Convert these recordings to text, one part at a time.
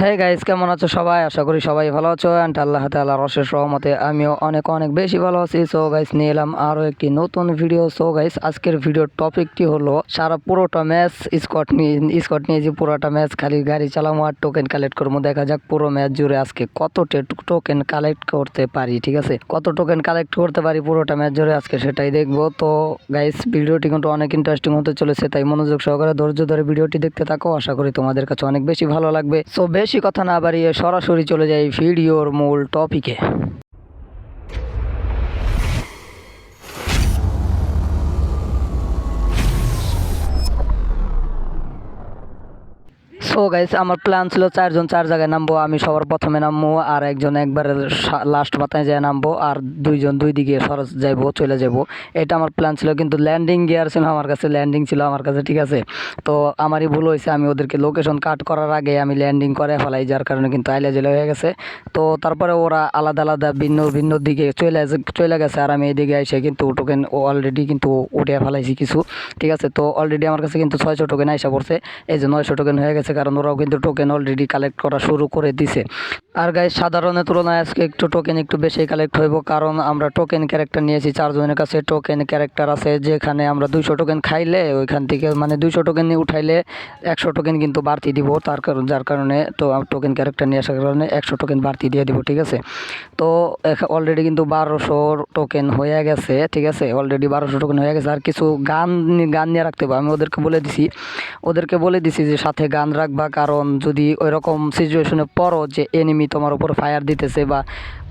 হ্যাঁ গাইস কেমন আছো সবাই? আশা করি সবাই ভালো আছো অ্যান্ড আল্লাহ তাআলার অশেষ রহমতে আমিও অনেক অনেক বেশি ভালো আছি। সো গাইস নিয়ে এলাম আরও একটি নতুন ভিডিও সো গাইস আজকের ভিডিওর টপিকটি হলো সারা পুরোটা ম্যাচ স্কট নিয়ে স্কট নিয়ে যে পুরোটা ম্যাচ খালি গাড়ি চালামো আর টোকেন কালেক্ট করব। দেখা যাক পুরো ম্যাচ জুড়ে আজকে কত টোকেন কালেক্ট করতে পারি, ঠিক আছে? কত টোকেন কালেক্ট করতে পারি পুরোটা ম্যাচ জুড়ে আজকে সেটাই দেখব। তো গাইস ভিডিওটি কিন্তু অনেক ইন্টারেস্টিং হতে চলেছে, তাই মনোযোগ সহকারে ধৈর্য ধরে ভিডিওটি দেখতে থাকো। আশা করি তোমাদের কাছে অনেক বেশি ভালো লাগবে। সো বেশি কথা না বাড়িয়ে সরাসরি চলে যাই ভিডিওর মূল টপিকে সো গাইস আমার প্ল্যান ছিল চারজন, চার জায়গায় নামবো। আমি সবার প্রথমে নামবো আর একজন একবারে লাস্ট মাথায় যায় নামবো আর দুইজন দুই দিকে সরস যাইবো, চলে যাব এটা আমার প্ল্যান ছিল, কিন্তু ল্যান্ডিং গিয়ার ছিল আমার কাছে ল্যান্ডিং ছিল আমার কাছে, ঠিক আছে? তো আমারই ভুল হয়েছে, আমি ওদেরকে লোকেশন কাট করার আগে আমি ল্যান্ডিং করে ফেলাই, যার কারণে কিন্তু আইলা জেলে হয়ে গেছে। তো তারপরে ওরা আলাদা আলাদা, ভিন্ন ভিন্ন দিকে চলে চলে গেছে আর আমি এদিকে এসে কিন্তু টোকেন অলরেডি কিন্তু উঠে ফেলাইছি কিছু, ঠিক আছে? তো অলরেডি আমার কাছে কিন্তু ছয়শো টোকেন আইসা পড়ছে, এই যে নয়শো টোকেন হয়ে গেছে কারণ ওরাও কিন্তু টোকেন অলরেডি কালেক্ট করা শুরু করে দিছে। আর গাই সাধারণের তুলনায় আজকে একটু টোকেন একটু বেশি কালেক্ট হইব কারণ আমরা টোকেন ক্যারেক্টার নিয়েছি, চারজনের কাছে টোকেন ক্যারেক্টার আছে যেখানে আমরা দুইশো টোকেন খাইলে ওইখান থেকে মানে দুইশো টোকেন উঠাইলে একশো টোকেন কিন্তু বাড়তি দিব, তার কারণ, যার কারণে তো টোকেন ক্যারেক্টার নিয়ে আসার কারণে একশো টোকেন বাড়তি দিয়ে দিব, ঠিক আছে? তো অলরেডি কিন্তু বারোশো টোকেন হয়ে গেছে, ঠিক আছে? অলরেডি বারোশো টোকেন হয়ে গেছে। আর কিছু গান গান নিয়ে রাখতে হবে, আমি ওদেরকে বলে দিছি। ওদেরকে বলে দিছি যে সাথে গান রাখবা কারণ যদি ওই রকম সিচুয়েশনে পড়ো যে এনিমি তোমার উপর ফায়ার দিতেছে বা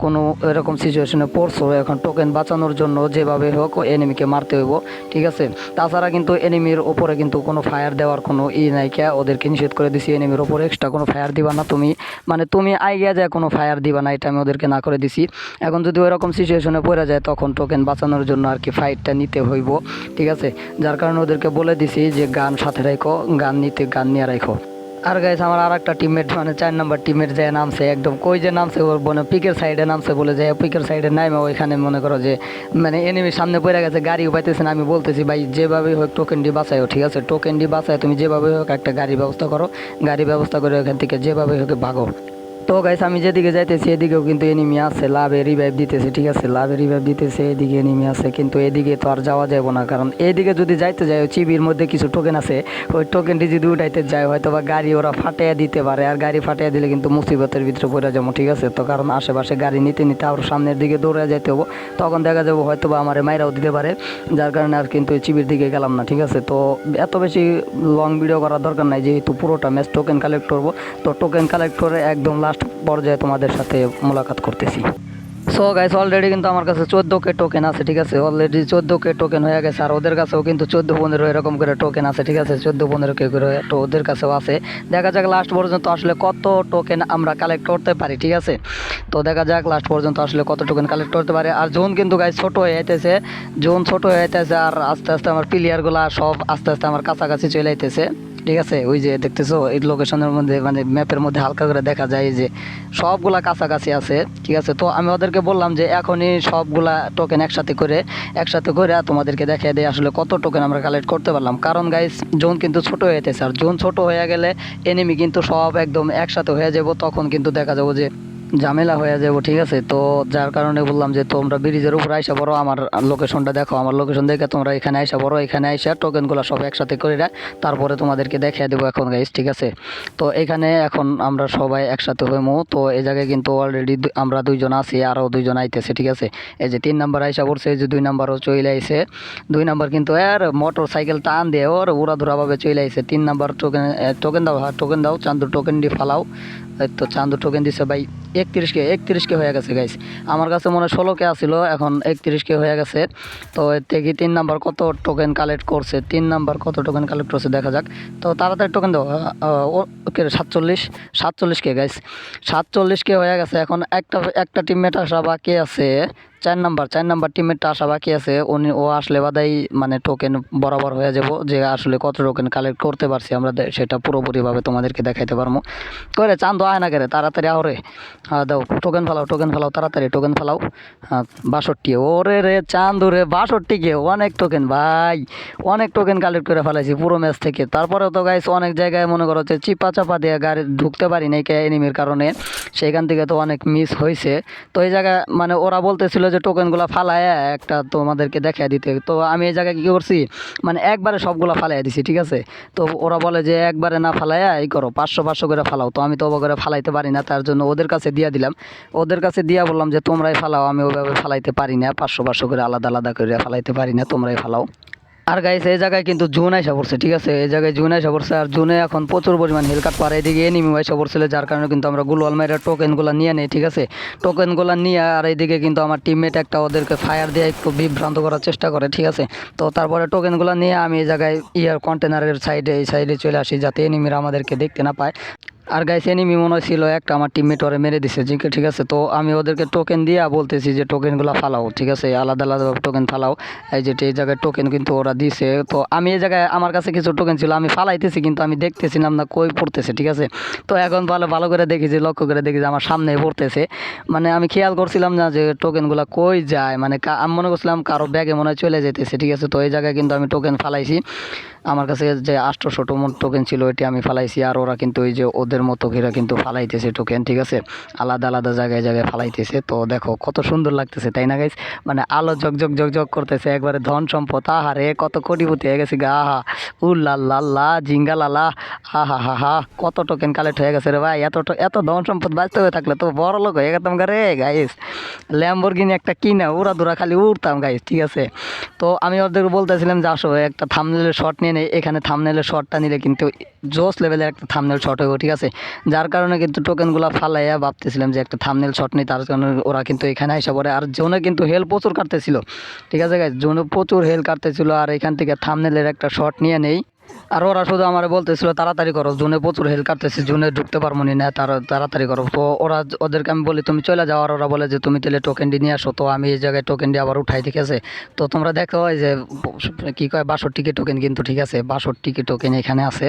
কোনো এরকম সিচুয়েশনে পড়ছো, এখন টোকেন বাঁচানোর জন্য যেভাবে হোক এনিমিকে মারতে হইব, ঠিক আছে? তাছাড়া কিন্তু এনিমির ওপরে কিন্তু কোনো ফায়ার দেওয়ার কোনো ই নাই কে, ওদেরকে নিষেধ করে দিছি এনিমির ওপরে এক্সট্রা কোনো ফায়ার দিবা না তুমি। মানে তুমি আইগিয়া যায় কোনো ফায়ার দিবা না, এটা আমি ওদেরকে না করে দিছি। এখন যদি ওই রকম সিচুয়েশনে পড়ে যায়, তখন টোকেন বাঁচানোর জন্য আর কি ফাইটটা নিতে হইব, ঠিক আছে? যার কারণে ওদেরকে বলে দিছি যে, গান সাথে রাখো গান নিতে গান নিয়ে রাখো আর গাইস আমার আর একটা টিমমেট মানে চার নম্বর টিমের যে নামছে, একদম কই যে নামছে, ওর মানে পিকের সাইডে নামছে বলে যে পিকের সাইডে নামে ওইখানে মনে করো যে মানে এনিমি সামনে পড়ে গেছে গাড়ি পাইতেছে না, আমি বলতেছি, ভাই, যেভাবে হোক টোকেন ডি বাঁচাও ঠিক আছে? টোকেন ডি বাঁচায়, তুমি যেভাবে হোক একটা গাড়ি ব্যবস্থা করো গাড়ি ব্যবস্থা করে ওখান থেকে যেভাবে হোক ভাগো। তো গাইস আমি যেদিকে যাইতেছি এদিকেও কিন্তু এনিমি আছে। লাভে রিভাইভ দিতেছে, ঠিক আছে? লাভে রিভাইভ দিতেছে, এদিকে এনিমি আছে। কিন্তু এদিকে তো আর যাওয়া যাবে না। কারণ এদিকে যদি যাইতে যায় চিবির মধ্যে কিছু টোকেন আছে, ওই টোকেনটি যদি উঠাইতে যায় হয়তো বা গাড়ি ওরা ফাটাইয়া দিতে পারে। আর গাড়ি ফাটাইয়া দিলে কিন্তু মুসিবতের ভিতরে পড়ে যাব, ঠিক আছে? তো কারণ আশেপাশে গাড়ি নিতে নিতে আরও সামনের দিকে দৌড়ে যাইতে হব। তখন দেখা যাব হয়তো বা আমার মাইরাও দিতে পারে। যার কারণে আর কিন্তু চিবির দিকে গেলাম না, ঠিক আছে? তো এত বেশি লং ভিডিও করার দরকার নাই, যেহেতু পুরোটা ম্যাচ টোকেন কালেক্ট করব। তো টোকেন কালেক্ট করে একদম লাস্ট পর্যায়ে তোমাদের সাথে মোলাকাত করতেছি। সো গাইস অলরেডি কিন্তু আমার কাছে চোদ্দ কে টোকেন আছে, ঠিক আছে? অলরেডি চোদ্দ কে টোকেন হয়ে গেছে, আর ওদের কাছেও কিন্তু চোদ্দ পনেরো এরকম করে টোকেন আছে, ঠিক আছে? চোদ্দ পনেরো কে করে ওদের কাছেও আছে। দেখা যাক লাস্ট পর্যন্ত আসলে কত টোকেন আমরা কালেক্ট করতে পারি, ঠিক আছে? তো দেখা যাক লাস্ট পর্যন্ত আসলে কত টোকেন কালেক্ট করতে পারে। আর জোন কিন্তু গাইস ছোট হয়ে যাইতেছে জোন ছোট হয়ে যাইতেছে, আর আস্তে আস্তে আমার প্লেয়ারগুলো সব আস্তে আস্তে আমার কাছাকাছি চলে যাইতেছে। ঠিক আছে? ওই যে দেখতেছো, এই লোকেশনের মধ্যে মানে ম্যাপের মধ্যে হালকা করে দেখা যায় যে সবগুলা কাছাকাছি আছে, ঠিক আছে? তো আমি ওদেরকে বললাম যে এখনই সবগুলা টোকেন একসাথে করে একসাথে করে তোমাদেরকে দেখিয়ে দেয় আসলে কত টোকেন আমরা কালেক্ট করতে পারলাম। কারণ গাইস জোন কিন্তু ছোট হয়ে যেতেছে। আর জোন ছোট হয়ে গেলে এনিমি কিন্তু সব একদম একসাথে হয়ে যাব, তখন কিন্তু দেখা যাব যে ঝামেলা হয়ে যাব, ঠিক আছে? তো যার কারণে বললাম যে তোমরা ব্রিজের উপরে আইসা পড়ো, আমার লোকেশনটা দেখো, আমার লোকেশন দেখে তোমরা এখানে আইসা পড়ো, এখানে আইসা টোকেনগুলো সব একসাথে করে রাখ, তারপরে তোমাদেরকে দেখিয়ে দেবো এখন গাইস ঠিক আছে? তো এখানে এখন আমরা সবাই একসাথে হইমু, তো এই জায়গায় কিন্তু অলরেডি আমরা দুইজন আছি, আরও দুইজন আইতেছে, ঠিক আছে? এই যে তিন নাম্বার আইসা পড়ছে, এই যে দুই নাম্বারও চলে আইছে। দুই নাম্বার কিন্তু আর মোটর সাইকেল টান দিয়ে, ওর উড়াধুরাভাবে চলে আইছে। তিন নাম্বার টোকেন টোকেন দাও হ্যাঁ টোকেন দাও, চান্দু টোকেন দিয়ে ফালাও। তো চান্দু টোকেন দিছে ভাই একত্রিশকে একত্রিশকে হয়ে গেছে গাইস আমার কাছে মনে হয় ষোলোকে আসিল এখন একত্রিশকে হয়ে গেছে। তো এর থেকে তিন নাম্বার কত টোকেন কালেক্ট করছে, তিন নাম্বার কত টোকেন কালেক্ট করছে, দেখা যাক। তো তাড়াতাড়ি টোকেন দেওয়া ওকে সাতচল্লিশ সাতচল্লিশকে গাইস সাতচল্লিশকে হয়ে গেছে, এখন একটা একটা টিমমেট আসা কে আছে চার নাম্বার চার নাম্বার টিমেরটা আসা বাকি আছে। উনি, ও আসলে বাদাই মানে টোকেন বরাবর হয়ে যাব, যে আসলে কত টোকেন কালেক্ট করতে পারছি আমরা সেটা পুরোপুরিভাবে তোমাদেরকে দেখাইতে পারব করে চান্দ আয় না করে, তাড়াতাড়ি আহরে দাও টোকেন ফেলাও টোকেন ফেলাও, তাড়াতাড়ি টোকেন ফেলাও। বাষট্টি, ওরে রে চান্দু রে, বাষট্টি কে, অনেক টোকেন ভাই, অনেক টোকেন কালেক্ট করে ফেলাইছি পুরো ম্যাচ থেকে। তারপরেও তো গাইস অনেক জায়গায় মনে করো যে চিপা চাপা দিয়ে গাড়ি ঢুকতে পারি নাই কে এনিমির কারণে, সেইখান থেকে তো অনেক মিস হয়েছে তো এই জায়গায় মানে ওরা বলতেছিল যে টোকেনগুলো ফালায়, একটা তোমাদেরকে দেখায় দিতে। তো আমি এই জায়গায় কী করছি? মানে একবারে সবগুলো ফালাই দিছি, ঠিক আছে? তো ওরা বলে যে একবারে না ফালাইয়া এই করো, পাঁচশো পাঁচশো করে ফালাও। তো আমি তো ওভাবে করে ফালাইতে পারি না, তার জন্য ওদের কাছে দিয়া দিলাম। ওদের কাছে দিয়া বললাম যে, তোমরাই ফালাও, আমি ওইভাবে ফালাইতে পারি না, পাঁচশো পাঁচশো করে আলাদা আলাদা করে ফালাইতে পারি না, তোমরাই ফালাও। আর গাইছে এই জায়গায় কিন্তু জুন আইসা পড়ছে, ঠিক আছে? এই জায়গায় জুন আইসা পড়ছে, আর জুনে এখন প্রচুর পরিমাণ হেলকাট পারে এদিকে এনিমি আইসা পড়ছিল, যার কারণে কিন্তু আমরা গুলওয়াল মাইরা টোকেনগুলো নিয়ে নেই, ঠিক আছে? টোকেনগুলো নিয়ে আর এইদিকে কিন্তু আমার টিমমেট একটা ওদেরকে ফায়ার দিয়ে একটু বিভ্রান্ত করার চেষ্টা করে, ঠিক আছে? তো তারপরে টোকেনগুলো নিয়ে আমি এই জায়গায় ইয়ার কন্টেনারের সাইডে এই সাইডে চলে আসি, যাতে এনিমিরা আমাদেরকে দেখতে না পায়। আর গাইস এনিমি মনে ছিল, একটা আমার টিমমেট ওরে মেরে দিছে ঠিক আছে? তো আমি ওদেরকে টোকেন দিয়ে বলতেছি যে টোকেনগুলো ফালাও, ঠিক আছে? আলাদা আলাদা টোকেন ফালাও। এই যে, এই জায়গায় টোকেন কিন্তু ওরা দিছে। তো আমি এই জায়গায়, আমার কাছে কিছু টোকেন ছিল, আমি ফালাইতেছি, কিন্তু আমি দেখতেছিলাম না কই পড়তেছে, ঠিক আছে? তো এখন ভালো ভালো করে দেখি যে, লক্ষ্য করে দেখি যে, আমার সামনে পড়তেছে। মানে আমি খেয়াল করছিলাম না যে টোকেনগুলো কই যায়? মানে আমি মনে করছিলাম কারও ব্যাগে মনে হয় চলে যেতেছে ঠিক আছে? তো এই জায়গায় কিন্তু আমি টোকেন ফালাইছি। আমার কাছে যে আটশোশো টোকেন ছিল, ওইটি আমি ফালাইছি, আর ওরা কিন্তু ওই যে, ওদের মতো ঘেরা কিন্তু ফালাইতেছে টোকেন ঠিক আছে? আলাদা আলাদা জায়গায় জায়গায় ফালাইতেছে। তো দেখো, কত সুন্দর লাগতেছে, তাই না গাইস মানে আলো ঝকঝক ঝকঝক করতেছে, একবারে ধন সম্পদ। আহারে, কত কোটিপতি হয়ে গেছে গা, আহা। উল্লাল্লাহ জিঙ্গা লালা হা হা হা হা, কত টোকেন কালেক্ট হয়ে গেছে রে ভাই, এত এত ধন সম্পদ বাঁচতে হয়ে থাকলে তো বড় লোক হয়ে গেতাম গা রে গাইস ল্যাম্বরগিনি একটা কিনা উড়া দুরা খালি উড়তাম গাইস ঠিক আছে? তো আমি ওদের বলতেছিলাম যে আসো একটা থামনেলের শট নিয়ে নেই এখানে থামনেলের শটটা নিলে কিন্তু জোস লেভেলের একটা থামনেল শট হইব, ঠিক আছে? যার কারণে কিন্তু টোকেনগুলো ফালাইয়া ভাবতেছিলাম যে একটা থামনেল শট নেই, তার কারণে ওরা কিন্তু এখানে এসে পড়ে। আর জোনে কিন্তু হেল প্রচুর কাটতেছিল। ঠিক আছে জোনে প্রচুর হেল কাটতেছিল, আর এখান থেকে থামনেলের একটা শট নিয়ে নেই। আর ওরা শুধু আমার বলতেছিল, তাড়াতাড়ি করো, জুনে প্রচুর হেল কাটতেছে, জুনে ঢুকতে পারব না তারা, তাড়াতাড়ি করো। তো ওরা ওদেরকে আমি বলি, তুমি চলে যাও। আর ওরা বলে যে, তুমি তাহলে টোকেনটি নিয়ে আসো। তো আমি এই জায়গায় টোকেনটি আবার উঠাই, ঠিক আছে? তো তোমরা দেখো ওই যে, কী কয় বাষট্টি কে টোকেন কিন্তু, ঠিক আছে? বাষট্টি কে টোকেন এখানে আছে।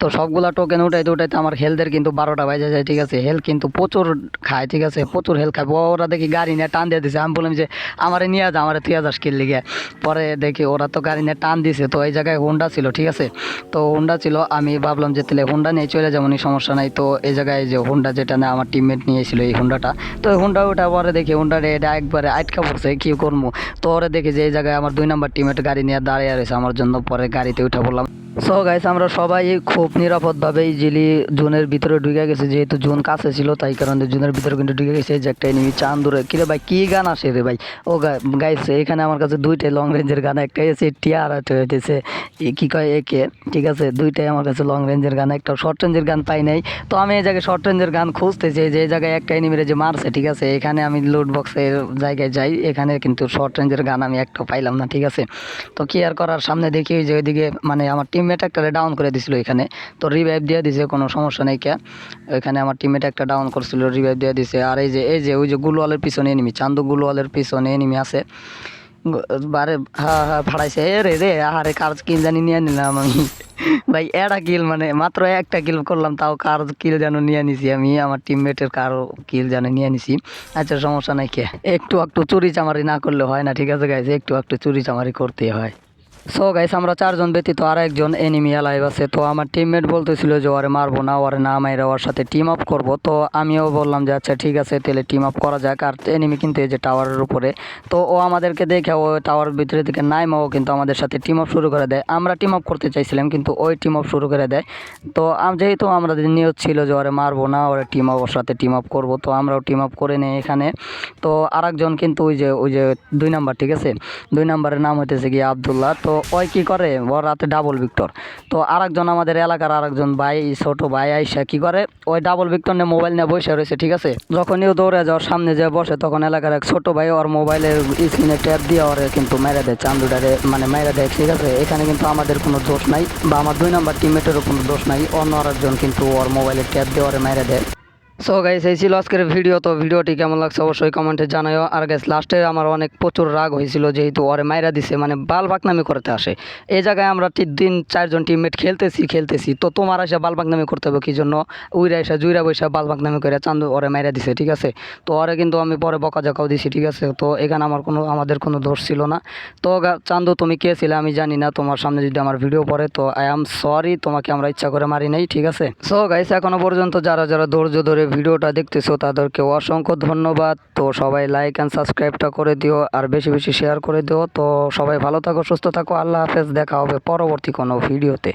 তো সবগুলা টোকেন উঠাইতে উঠাইতে আমার হেলথের কিন্তু বারোটা বাজে যায়, ঠিক আছে? হেল কিন্তু প্রচুর খায়, ঠিক আছে? প্রচুর হেল খায়। ওরা দেখি গাড়ি নিয়ে টান দিয়ে দিছে। আমি বললাম যে, আমারে নিয়ে যা, আমারে তুই যাস কিল লিগে? পরে দেখি ওরা তো গাড়ি নিয়ে টান দিছে। তো এই জায়গায় হোন্ডা ছিল, ঠিক আছে? তো হুন্ডা ছিল, আমি ভাবলাম যে তাহলে হুন্ডা নিয়ে চলে যাব নি সমস্যা নাই। তো এই জায়গায় যে হুন্ডা যেটা না আমার টিমমেট নিয়েছিল এই হুন্ডাটা তো এই হুন্ডা ওটা পরে দেখি হুন্ডারে এটা একবারে আটকা পড়ছে, কী করব? তো পরে দেখি যে এই জায়গায় আমার দুই নম্বর টিমমেট গাড়ি নিয়ে দাঁড়িয়ে রয়েছে, আমার জন্য পরে গাড়িতে উঠে পড়লাম। সো গাইস আমরা সবাই খুব নিরাপদভাবে ইজিলি জুনের ভিতরে ঢুকে গেছে। যেহেতু জুন কাছে ছিল, তাই কারণে জুনের ভিতরে কিন্তু ঢুকে গেছে। যে একটা এনিমি চান্দুরে কিরে ভাই, কী গান আসে রে ভাই? ও গাইস এখানে আমার কাছে দুইটাই লং রেঞ্জের গান। একটা এসে টিয়ার হইতেছে কি কয় একে ঠিক আছে, দুইটাই আমার কাছে লং রেঞ্জের গান। একটা শর্ট রেঞ্জের গান পাই নাই। তো আমি এই জায়গায় শর্ট রেঞ্জের গান খুঁজতেছি। যে এই জায়গায় একটা এনিমিরে যে মারছে, ঠিক আছে, এখানে আমি লুট বক্সের জায়গায় যাই। এখানে কিন্তু শর্ট রেঞ্জের গান আমি একটা পাইলাম না, ঠিক আছে। তো কি আর করার? সামনে দেখি যে ওইদিকে মানে আমার টিমমেট একটা ডাউন করে দিছিল এখানে। তো রিভাইভ দিয়ে দিছে, কোনো সমস্যা নেই কে। এখানে আমার টিমমেট একটা ডাউন করছিল রিভাইভ দিয়ে দিছে। আর এই যে এই যে, ওই যে গুলওয়ালের পিছনে এনিমি চান্দু গুলওয়ালের পিছনে এনিমি আছে। বারে হ্যাঁ হ্যাঁ ভাড়াইছে এ রে রে, আহারে, কার কিল জানি নিয়ে নিলাম আমি। ভাই, একটা কিল মানে মাত্র একটা কিল করলাম, তাও কার কিল যেন নিয়ে নিছি আমি, আমার টিমমেটের কারও কিল যেন নিয়ে নিছি। আচ্ছা সমস্যা নাই কে। একটু একটু চুরি চামারি না করলে হয় না, ঠিক আছে গাইছে একটু একটু চুরি চামারি করতেই হয়। সো গাইস, আমরা চারজন ব্যতীত আর একজন এনিমি লাইভ আছে। তো আমার টিমমেট বলতেছিল যে, ওরে মারবো না, ওরে না মাইরা ওর সাথে টিম আপ করব। তো আমিও বললাম যে আচ্ছা ঠিক আছে, তাহলে টিম আপ করা যাক। আর এনিমি কিন্তু এই যে টাওয়ারের উপরে। তো ও আমাদেরকে দেখে, ও টাওয়ার ভিতরে দিকে নাইমা, ও কিন্তু আমাদের সাথে টিম আপ শুরু করে দেয়। আমরা টিম আপ করতে চাইছিলাম, কিন্তু ওই টিম আপ শুরু করে দেয়। তো যেহেতু আমাদের নিয়ত ছিল যে, ওরে মারবো না, ওরে টিম আপ ওর সাথে টিম আপ করব। তো আমরাও টিম আপ করে নিই এখানে। তো আরেকজন কিন্তু ওই যে ওই যে দুই নাম্বার ঠিক আছে? দুই নাম্বারের নাম হইতেছে কি আবদুল্লাহ। তো ওই কি করে? ওর রাতে ডাবল ভিক্টর তো আরেকজন আমাদের এলাকার আরেকজন ভাই, ছোট ভাই আইসা কি করে? ওই ডাবল ভিক্টর নিয়ে মোবাইল নিয়ে বসে রয়েছে, ঠিক আছে? যখনই ও দৌড়ে যাওয়ার সামনে যে বসে, তখন এলাকার এক ছোট ভাই ওর মোবাইলের স্ক্রিনে ট্যাপ দিয়ে ওরে কিন্তু মেরে দেয়, চান্দুটারে মানে মেরে দেয়, ঠিক আছে? এখানে কিন্তু আমাদের কোনো দোষ নাই বা আমার দুই নাম্বার টিমমেটেরও কোনো দোষ নাই। অন্য আরেকজন কিন্তু ওর মোবাইলের ট্যাপ দিয়ে ওরে মেরে দেয়। সো গাইস এই ছিল আজকের ভিডিও তো ভিডিওটি কেমন লাগছে অবশ্যই কমেন্টে জানাইও আর গাইস লাস্টে আমার অনেক প্রচুর রাগ হয়েছিল যেহেতু ওরে মাইরা দিছে মানে বাল বাকনামি করতে আসে। এই জায়গায় আমরা তিন, চারজন টিমমেট খেলতেছি খেলতেছি। তো তোমার এসে বাল বাকনামি করতে হবে কি জন্য? উইরা এসে জুইরা বৈশা বাল বাকনামি করে চান্দু ওরে মাইরা দিছে, ঠিক আছে? তো ওরে কিন্তু আমি পরে বকা জকাও দিছি, ঠিক আছে? তো এখানে আমার কোনো আমাদের কোনো দোষ ছিল না। তো চান্দু, তুমি কে ছিলে আমি জানি না। তোমার সামনে যদি আমার ভিডিও পড়ে, তো আই এম সরি তোমাকে আমরা ইচ্ছা করে মারি নাই, ঠিক আছে? সো গাইস এখনও পর্যন্ত যারা যারা ধৈর্য ধরে ভিডিওটা দেখতেছো তাদেরকে অসংখ্য ধন্যবাদ। তো সবাই লাইক অ্যান্ড সাবস্ক্রাইবটা করে দিও আর বেশি বেশি শেয়ার করে দিও। তো সবাই ভালো থাকো, সুস্থ থাকো, আল্লাহ হাফেজ। দেখা হবে পরবর্তী কোনো ভিডিওতে।